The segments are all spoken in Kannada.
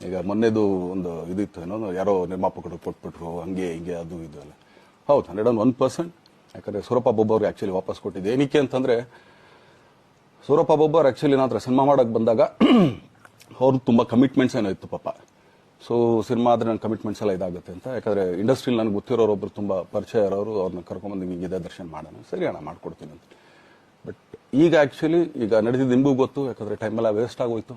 ಈಗ ಮೊನ್ನೆದು ಒಂದು ಇದಿತ್ತು, ಏನೋ ಯಾರೋ ನಿರ್ಮಾಪಕರು ಕೊಟ್ಬಿಟ್ರು, ಹಂಗೆ ಹಿಂಗೆ ಅದು ಇದು ಅಲ್ಲ ಹೌದು, ಹಂಡ್ರೆಡ್ ಅಂಡ್ ಒನ್ ಪರ್ಸೆಂಟ್. ಯಾಕಂದರೆ ಸೂರಪ್ಪ ಬೊಬ್ಬ ಆ್ಯಕ್ಚುಲಿ ವಾಪಸ್ ಕೊಟ್ಟಿದ್ದು. ಏನಕ್ಕೆ ಅಂತಂದರೆ, ಸೂರಪ್ಪ ಬೊಬ್ಬರ್ ಆ್ಯಕ್ಚುಲಿ ನಾನು ಸಿನಿಮಾ ಮಾಡೋಕೆ ಬಂದಾಗ ಅವ್ರು ತುಂಬ ಕಮಿಟ್ಮೆಂಟ್ಸ್ ಏನೋ ಇತ್ತು ಪಾಪ. ಸೊ ಸಿನಿಮಾ ಆದ್ರೆ ನನ್ನ ಕಮಿಟ್ಮೆಂಟ್ಸ್ ಎಲ್ಲ ಇದಾಗುತ್ತೆ ಅಂತ. ಯಾಕಂದರೆ ಇಂಡಸ್ಟ್ರಿಲಿ ನನಗೆ ಗೊತ್ತಿರೋರು ಒಬ್ರು ತುಂಬ ಪರಿಚಯ ಇರೋರು ಅವ್ರನ್ನ ಕರ್ಕೊಂಬಂದು ಹಿಂಗಿದೆ ದರ್ಶನ ಮಾಡೋಣ, ಸರಿ ಅಣ್ಣ, ಮಾಡ್ಕೊಡ್ತೀನಿ ಅಂತ. ಬಟ್ ಈಗ ಆ್ಯಕ್ಚುಲಿ ಈಗ ನಡೆದಿದ್ದು ನಿಮಗೂ ಗೊತ್ತು, ಯಾಕಂದರೆ ಟೈಮೆಲ್ಲ ವೇಸ್ಟ್ ಆಗೋಯ್ತು.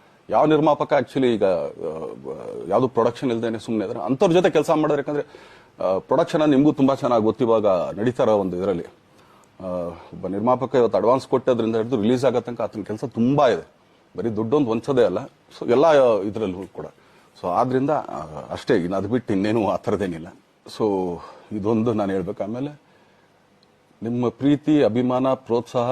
ಯಾವ ನಿರ್ಮಾಪಕ ಆಕ್ಚುಲಿ ಈಗ ಯಾವುದು ಪ್ರೊಡಕ್ಷನ್ ಇಲ್ದೇನೆ ಸುಮ್ಮನೆ ಇದ್ರೆ. ಅಂಥವ್ರ ಜೊತೆ ಕೆಲಸ ಮಾಡೋರು ಯಾಕಂದ್ರೆ ಪ್ರೊಡಕ್ಷನ್ ನಿಮಗೂ ತುಂಬಾ ಚೆನ್ನಾಗಿ ಗೊತ್ತಿವಾಗ ನಡೀತಾ ಒಂದು ಇದರಲ್ಲಿ. ಒಬ್ಬ ನಿರ್ಮಾಪಕ ಇವತ್ತು ಅಡ್ವಾನ್ಸ್ ಕೊಟ್ಟದ್ರಿಂದ ಹಿಡಿದು ರಿಲೀಸ್ ಆಗೋ ತನಕ ಆತನ ಕೆಲಸ ತುಂಬಾ ಇದೆ. ಬರೀ ದುಡ್ಡೊಂದು ಹೊಂಚೋದೇ ಅಲ್ಲ. ಸೊ ಎಲ್ಲ ಇದರಲ್ಲೂ ಕೂಡ. ಸೊ ಆದ್ರಿಂದ ಅಷ್ಟೇ, ಇನ್ನು ಅದು ಬಿಟ್ಟು ಇನ್ನೇನು ಆ ಥರದ್ದೇನಿಲ್ಲ. ಸೊ ಇದೊಂದು ನಾನು ಹೇಳ್ಬೇಕು. ಆಮೇಲೆ, ನಿಮ್ಮ ಪ್ರೀತಿ, ಅಭಿಮಾನ, ಪ್ರೋತ್ಸಾಹ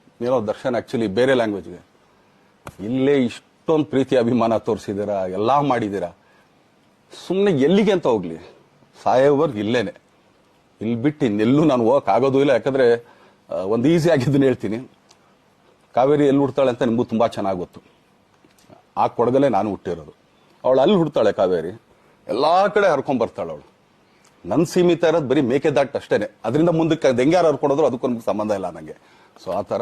ಏನೋ ದರ್ಶನ್ ಆಕ್ಚುಲಿ ಬೇರೆ ಲ್ಯಾಂಗ್ವೇಜ್ಗೆ ಇಲ್ಲೇ ಇಷ್ಟೊಂದು ಪ್ರೀತಿ, ಅಭಿಮಾನ ತೋರಿಸಿದ್ದೀರಾ, ಎಲ್ಲ ಮಾಡಿದ್ದೀರಾ? ಸುಮ್ಮನೆ ಎಲ್ಲಿಗೆ ಅಂತ ಹೋಗ್ಲಿ. ಸಾಯೋವರ್ಗ್ ಇಲ್ಲೇನೆ. ಇಲ್ಲಿ ಬಿಟ್ಟು ಇನ್ನೆಲ್ಲೂ ನಾನು ಹೋಗಕ್ ಆಗೋದು ಇಲ್ಲ, ಯಾಕಂದ್ರೆ ಒಂದು ಈಸಿ ಆಗಿದ್ದನ್ನು ಹೇಳ್ತೀನಿ. ಕಾವೇರಿ ಎಲ್ಲಿ ಹುಡ್ತಾಳೆ ಅಂತ ನಿಮಗೂ ತುಂಬಾ ಚೆನ್ನಾಗಿ ಗೊತ್ತು. ಆ ಕೊಡಗಲ್ಲೇ ನಾನು ಹುಟ್ಟಿರೋದು. ಅವಳು ಅಲ್ಲಿ ಹುಡ್ತಾಳೆ ಕಾವೇರಿ. ಎಲ್ಲಾ ಕಡೆ ಹರ್ಕೊಂಡ್ ಬರ್ತಾಳೆ ಅವಳು. ನನ್ನ ಸೀಮಿತ ಇರೋದು ಬರೀ ಮೇಕೆದಾಟ್ ಅಷ್ಟೇನೆ. ಅದರಿಂದ ಮುಂದಕ್ಕೆ ಅದು ಹೆಂಗ್ಯಾರು ಹರ್ಕೊಡೋದ್ರು ಅದಕ್ಕೂ ನಮ್ಗೆ ಸಂಬಂಧ ಇಲ್ಲ ನನಗೆ ಸೊ ಆ ಥರ